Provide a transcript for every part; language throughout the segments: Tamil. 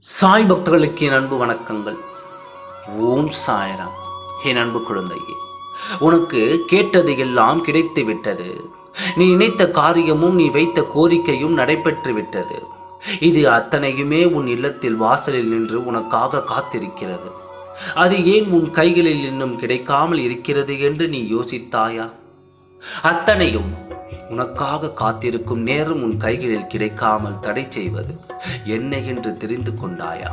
சாய் பக்தர்களுக்கு என் அன்பு வணக்கங்கள். ஓம் சாயராம். என் அன்பு குழந்தையே உனக்கு கேட்டது எல்லாம் கிடைத்து விட்டது. நீ நினைத்த காரியமும் நீ வைத்த கோரிக்கையும் நடைபெற்று விட்டது. இது அத்தனையுமே உன் இல்லத்தில் வாசலில் நின்று உனக்காக காத்திருக்கிறது. அது ஏன் உன் கைகளில் இன்னும் கிடைக்காமல் இருக்கிறது என்று நீ யோசித்தாயா? அத்தனையும் உனக்காக காத்திருக்கும் நேரம் உன் கைகளில் கிடைக்காமல் தடை செய்வது என்ன என்று தெரிந்து கொண்டாயா?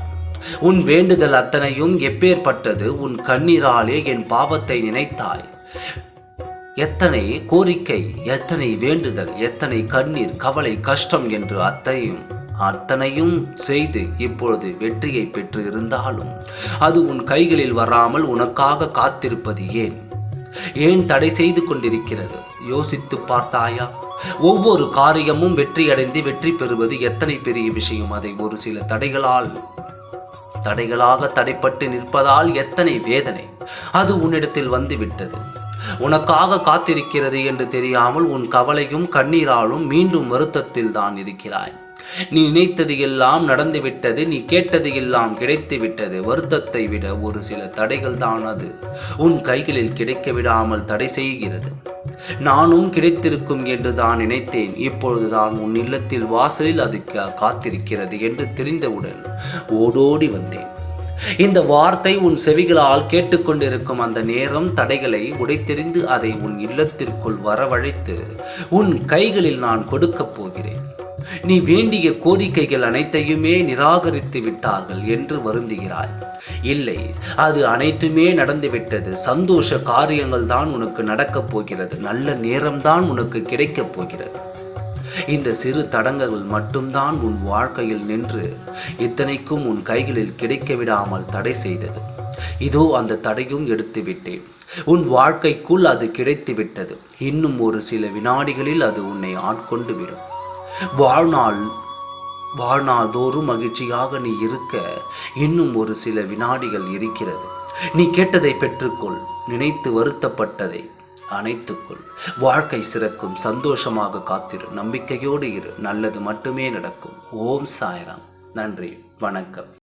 உன் வேண்டுதல் அத்தனையும் எப்பேற்பட்டது? உன் கண்ணீராலே என் பாவத்தை நினைத்தாய். எத்தனை கோரிக்கை எத்தனை வேண்டுதல் எத்தனை கண்ணீர் கவலை கஷ்டம் என்று அத்தையும் அத்தனையும் செய்து இப்பொழுது வெற்றியை பெற்று இருந்தாலும் அது உன் கைகளில் வராமல் உனக்காக காத்திருப்பது ஏன்? ஏன் தடை செய்து கொண்டிருக்கிறது? யோசித்து பார்த்தாயா? ஒவ்வொரு காரியமும் வெற்றியடைந்து வெற்றி பெறுவது எத்தனை பெரிய விஷயம்? அதை ஒரு சில தடைகளால் தடைகளாக தடைப்பட்டு நிற்பதால் எத்தனை வேதனை? அது உன்னிடத்தில் வந்து விட்டது உனக்காக காத்திருக்கிறது என்று தெரியாமல் உன் கவலையும் கண்ணீராலும் மீண்டும் வருத்தத்தில் தான் இருக்கிறாய். நீ நினைத்தது எல்லாம் நடந்துவிட்டது நீ கேட்டது எல்லாம் கிடைத்து விட்டது வருத்தத்தை விட ஒரு சில தடைகள் தான் அது. உன் கைகளில் கிடைக்க விடாமல் தடை செய்கிறது. நானும் கிடைத்திருக்கும் என்று தான் நினைத்தேன். இப்பொழுதுதான் உன் இல்லத்தில் வாசலில் அது காத்திருக்கிறது என்று தெரிந்தவுடன் ஓடோடி வந்தேன். இந்த வார்த்தை உன் செவிகளால் கேட்டுக்கொண்டிருக்கும் அந்த நேரம் தடைகளை உடைத்தெறிந்து அதை உன் இல்லத்திற்குள் வரவழைத்து உன் கைகளில் நான் கொடுக்கப் போகிறேன். நீ வேண்டிய கோரிக்கைகள் அனைத்தையுமே நிராகரித்து விட்டார்கள் என்று வருந்துகிறாய். இல்லை அது அனைத்துமே நடந்துவிட்டது. சந்தோஷ காரியங்கள் தான் உனக்கு நடக்கப் போகிறது. நல்ல நேரம்தான் உனக்கு கிடைக்கப் போகிறது. இந்த சிறு தடங்கங்கள் மட்டும்தான் உன் வாழ்க்கையில் நின்று இத்தனைக்கும் உன் கைகளில் கிடைக்க விடாமல் தடை செய்தது. இதோ அந்த தடையும் எடுத்து விட்டேன். உன் வாழ்க்கைக்குள் அது கிடைத்து விட்டது. இன்னும் ஒரு சில வினாடிகளில் அது உன்னை ஆட்கொண்டு விடும். வாழ்நாள் வாழ்நாள் தோறும் மகிழ்ச்சியாக நீ இருக்க இன்னும் ஒரு சில வினாடிகள் இருக்கிறது. நீ கேட்டதை பெற்றுக்கொள் நினைத்து வருத்தப்பட்டதை அனைத்துக்குள் வாழ்க்கை சிறக்கும் சந்தோஷமாக காத்திரு நம்பிக்கையோடு இரு நல்லது மட்டுமே நடக்கும். ஓம் சாய்ராம். நன்றி வணக்கம்.